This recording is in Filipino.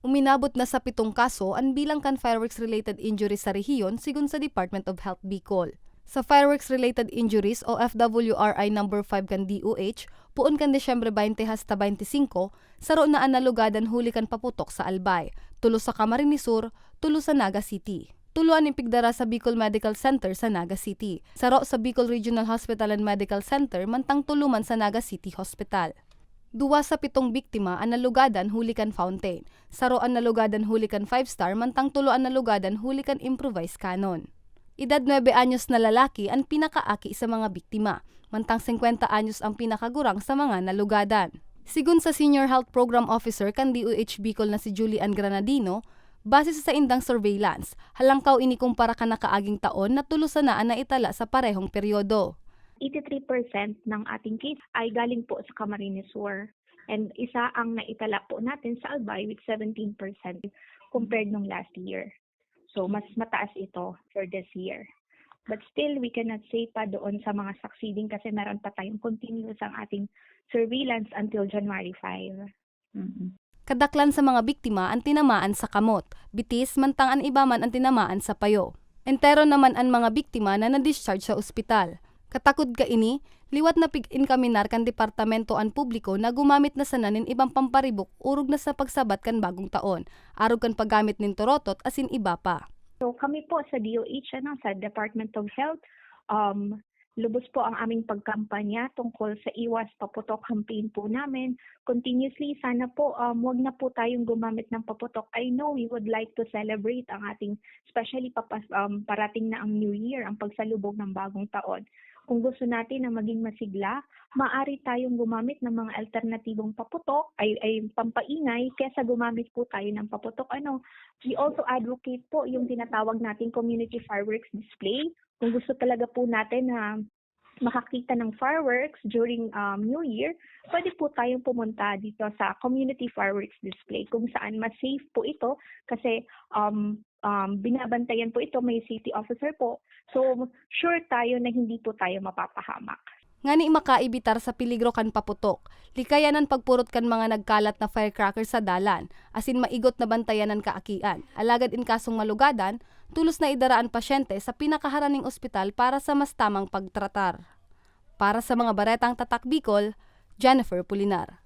Uminabot na sa pitong kaso ang bilang kan fireworks-related injuries sa rehiyon sigon sa Department of Health Bicol. Sa fireworks-related injuries o FWRI number 5 kan DOH, puon kan Desyembre 20 hasta 25, saro na analugadan huli kan paputok sa Albay, tulo sa Camarines Sur, tulo sa Naga City. Tuluan ni Pigdara sa Bicol Medical Center sa Naga City. Saro sa Bicol Regional Hospital and Medical Center mantang tuluman sa Naga City Hospital. Duwa sa pitong biktima ang nalugadan hulikan fountain. Saro ang nalugadan hulikan 5-star mantang tulo ang nalugadan hulikan improvised cannon. Edad 9 anyos na lalaki ang pinakaaki sa mga biktima, mantang 50 anyos ang pinakagurang sa mga nalugadan. Sigun sa Senior Health Program Officer kan DOH Bicol na si Julian Granadino, base sa indang surveillance, halangkaw ini kumpara ka nakaaging taon na tulusan na ang naitala sa parehong peryodo. 83% ng ating case ay galing po sa Camarines Sur. And isa ang naitala po natin sa Albay with 17% compared nung last year. So mas mataas ito for this year. But still, we cannot say pa doon sa mga succeeding kasi meron pa tayong continuous ang ating surveillance until January 5. Kadaklan sa mga biktima ang tinamaan sa kamot, bitis mantang ang iba man ang tinamaan sa payo. Entero naman ang mga biktima na na-discharge sa ospital. Katakod ka ini, liwat na pig-inkaminar kan departamento an publiko na gumamit na sananin ibang pamparibok urog na sa pagsabat kan bagong taon, arog kan paggamit nin torotot asin iba pa. So kami po sa DOH, ano, sa Department of Health, um, lubos po ang aming pagkampanya tungkol sa iwas paputok campaign po namin. Continuously, sana po um, wag na po tayong gumamit ng paputok. I know we would like to celebrate ang ating, especially papas, um, parating na ang New Year, ang pagsalubog ng bagong taon. Kung gusto natin na maging masigla, maaari tayong gumamit ng mga alternatibong paputok, ay, ay pampaingay, kesa gumamit po tayo ng paputok. Ano, we also advocate po yung tinatawag nating community fireworks display. Kung gusto talaga po natin na makakita ng fireworks during um, New Year, pwede po tayong pumunta dito sa community fireworks display kung saan mas safe po ito kasi um, um, binabantayan po ito, may safety officer po. So, sure tayo na hindi po tayo mapapahamak. Ngani makaibitar sa piligro kan paputok, likayanan pagpurot kan mga nagkalat na firecracker sa dalan, asin maigot na bantayanan kaakian. Alagad in kasong malugadan, tulos na idaraan pasyente sa pinakaharaning ospital para sa mas tamang pagtratar. Para sa mga baretang tatak Bicol, Jennifer Pulinar.